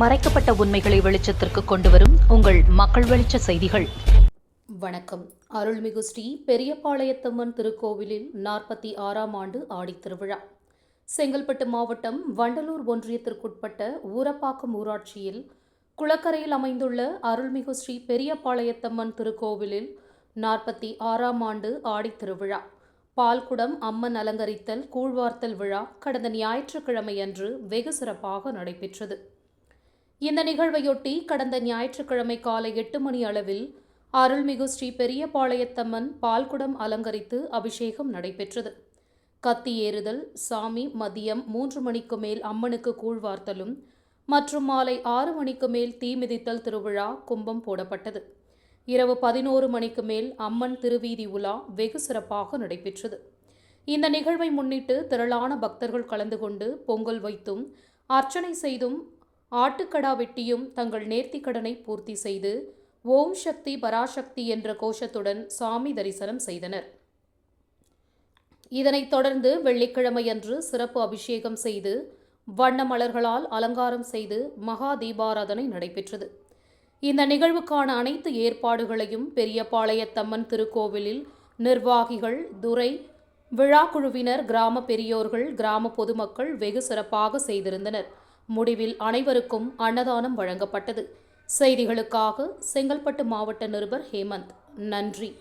மறைக்கப்பட்ட உண்மைகளை வெளிச்சத்திற்கு கொண்டுவரும் உங்கள் மக்கள் வெளிச்ச செய்திகள். வணக்கம். அருள்மிகு ஸ்ரீ பெரியபாளையத்தம்மன் திருக்கோவிலில் நாற்பத்தி ஆறாம் ஆண்டு ஆடித்திருவிழா செங்கல்பட்டு மாவட்டம் வண்டலூர் ஒன்றியத்திற்குட்பட்ட ஊரப்பாக்கம் ஊராட்சியில் குளக்கரையில் அமைந்துள்ள அருள்மிகு ஸ்ரீ பெரியபாளையத்தம்மன் திருக்கோவிலில் நாற்பத்தி ஆறாம் ஆண்டு ஆடித்திருவிழா பால்குடம் அம்மன் அலங்கரித்தல் கூழ்வார்த்தல் விழா கடந்த ஞாயிற்றுக்கிழமையன்று வெகு சிறப்பாக நடைபெற்றது. இந்த நிகழ்வையொட்டி கடந்த ஞாயிற்றுக்கிழமை காலை எட்டு மணி அளவில் அருள்மிகு ஸ்ரீ பெரியபாளையத்தம்மன் பால்குடம் அலங்கரித்து அபிஷேகம் நடைபெற்றது. கத்தி ஏறுதல் சாமி மதியம் மூன்று மணிக்கு மேல் அம்மனுக்கு கூழ்வார்த்தலும் மற்றும் மாலை ஆறு மணிக்கு மேல் தீமிதித்தல் திருவிழா கும்பம் போடப்பட்டது. இரவு பதினோரு மணிக்கு மேல் அம்மன் திருவீதி உலா வெகு சிறப்பாக நடைபெற்றது. இந்த நிகழ்வை முன்னிட்டு திரளான பக்தர்கள் கலந்து கொண்டு பொங்கல் வைத்தும் அர்ச்சனை செய்தும் ஆட்டுக்கடா வெட்டியும் தங்கள் நேர்த்திக்கடனை பூர்த்தி செய்து ஓம் சக்தி பராசக்தி என்ற கோஷத்துடன் சாமி தரிசனம் செய்தனர். இதனைத் தொடர்ந்து வெள்ளிக்கிழமையன்று சிறப்பு அபிஷேகம் செய்து வண்ண மலர்களால் அலங்காரம் செய்து மகா தீபாராதனை நடைபெற்றது. இந்த நிகழ்வுக்கான அனைத்து ஏற்பாடுகளையும் பெரியபாளையத்தம்மன் திருக்கோவிலில் நிர்வாகிகள் துறை விழாக்குழுவினர் கிராம பெரியோர்கள் கிராம பொதுமக்கள் வெகு சிறப்பாக செய்திருந்தனர். முடிவில் அனைவருக்கும் அன்னதானம் வழங்கப்பட்டது. செய்திகளுக்காக செங்கல்பட்டு மாவட்ட நிருபர் ஹேமந்த். நன்றி.